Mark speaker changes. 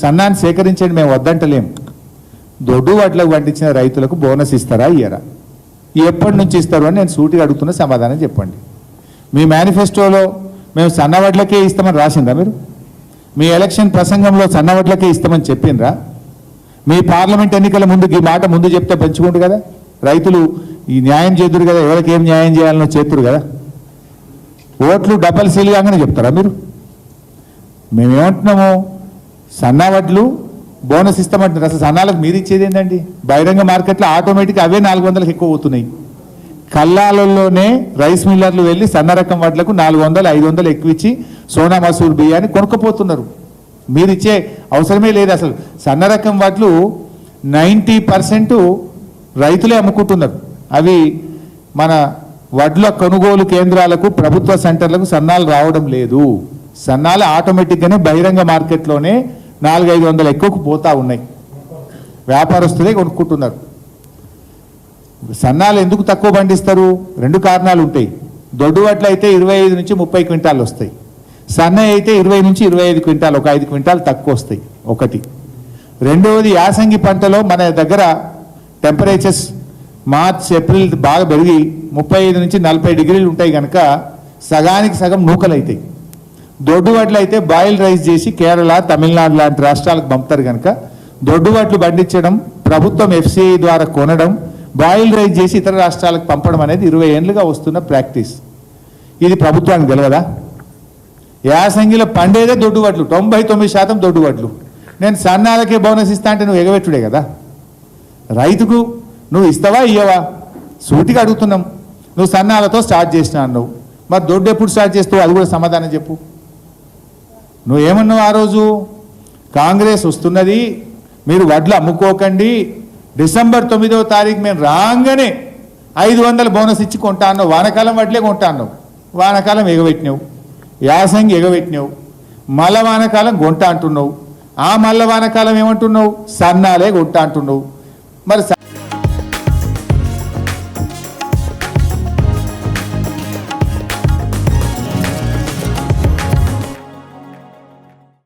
Speaker 1: సన్నాన్ని సేకరించండి మేము వద్దంటలేం. దొడ్డు వాటిలోకి పండించిన రైతులకు బోనస్ ఇస్తారా ఇయ్యరా? ఎప్పటి నుంచి ఇస్తారు అని నేను సూటిగా అడుగుతున్న సమాధానం చెప్పండి. మీ మేనిఫెస్టోలో మేము సన్నవడ్లకే ఇస్తామని రాసిందా మీరు? మీ ఎలక్షన్ ప్రసంగంలో సన్నవడ్లకే ఇస్తామని చెప్పిండ్రా? మీ పార్లమెంట్ ఎన్నికల ముందు ఈ మాట ముందు చెప్తే పంచుకుంటు కదా? రైతులు ఈ న్యాయం చేతురు కదా ఎవరికి ఏం న్యాయం చేయాలనో చేతురు కదా? ఓట్లు డబల్ సీల్ కాగానే చెప్తారా మీరు? మేమేమంటున్నాము? సన్నవడ్లు బోనస్ ఇస్తామంటున్నారు అసలు సన్నాలకు మీరు ఇచ్చేది ఏంటండి బహిరంగ మార్కెట్లో ఆటోమేటిక్గా అవే నాలుగు వందలకు ఎక్కువ అవుతున్నాయి కల్లాలలోనే రైస్ మిల్లర్లు వెళ్ళి సన్న రకం వడ్లకు నాలుగు వందలు ఐదు వందలు ఎక్కువ ఇచ్చి సోనా మసూర్ బియ్యాన్ని కొనుక్కపోతున్నారు. మీరు ఇచ్చే అవసరమే లేదు అసలు. సన్న రకం వడ్లు నైంటీ పర్సెంట్ రైతులే అమ్ముకుంటున్నారు. అవి మన వడ్ల కొనుగోలు కేంద్రాలకు ప్రభుత్వ సెంటర్లకు సన్నాలు రావడం లేదు. సన్నాలు ఆటోమేటిక్గానే బహిరంగ మార్కెట్లోనే నాలుగైదు వందలు ఎక్కువకు పోతూ ఉన్నాయి. వ్యాపారస్తులే కొనుక్కుంటున్నారు. సన్నాలు ఎందుకు తక్కువ పండిస్తారు? రెండు కారణాలు ఉంటాయి దొడ్డు వడ్లు అయితే ఇరవై ఐదు నుంచి ముప్పై క్వింటాలు వస్తాయి సన్న అయితే ఇరవై నుంచి ఇరవై ఐదు క్వింటాలు ఒక ఐదు క్వింటాలు తక్కువ వస్తాయి ఒకటి. రెండవది యాసంగి పంటలో మన దగ్గర టెంపరేచర్స్ మార్చ్ ఏప్రిల్ బాగా పెరిగి ముప్పై ఐదు నుంచి నలభై డిగ్రీలు ఉంటాయి కనుక సగానికి సగం నూకలు అవుతాయి దొడ్డు వడ్లు అయితే బాయిల్ రైస్ చేసి కేరళ తమిళనాడు లాంటి రాష్ట్రాలకు పంపుతారు కనుక దొడ్డువాట్లు పండించడం ప్రభుత్వం ఎఫ్సిఐ ద్వారా కొనడం బాయిల్ రైస్ చేసి ఇతర రాష్ట్రాలకు పంపడం అనేది ఇరవై ఏళ్ళుగా వస్తున్న ప్రాక్టీస్. ఇది ప్రభుత్వానికి తెలియదా యాసంగిలో పండేదే దొడ్డువాట్లు తొంభై తొమ్మిది శాతం దొడ్డువాట్లు నేను సన్నాలకే బోనస్ ఇస్తా అంటే నువ్వు ఎగబెట్టుడే కదా. రైతుకు నువ్వు ఇస్తావా ఇయ్యవా? సూటిగా అడుగుతున్నాం. నువ్వు సన్నాలతో స్టార్ట్ చేసినా అన్నావు. మరి దొడ్డు ఎప్పుడు స్టార్ట్ చేస్తావు? అది కూడా సమాధానం చెప్పు. నువ్వు ఏమన్నావు ఆ రోజు? కాంగ్రెస్ వస్తున్నది మీరు వడ్లు అమ్ముకోకండి డిసెంబర్ తొమ్మిదవ తారీఖు మేము రాగానే ఐదు వందల బోనస్ ఇచ్చి కొంటా వానకాలం వడ్లే కొంటా వానకాలం ఎగబెట్టినావు యాసంగి ఎగబెట్టినావు మల్ల వానకాలం గొంట అంటున్నావు ఆ మల్ల వానకాలం ఏమంటున్నావు? సన్నాలే గొంట అంటున్నావు. మరి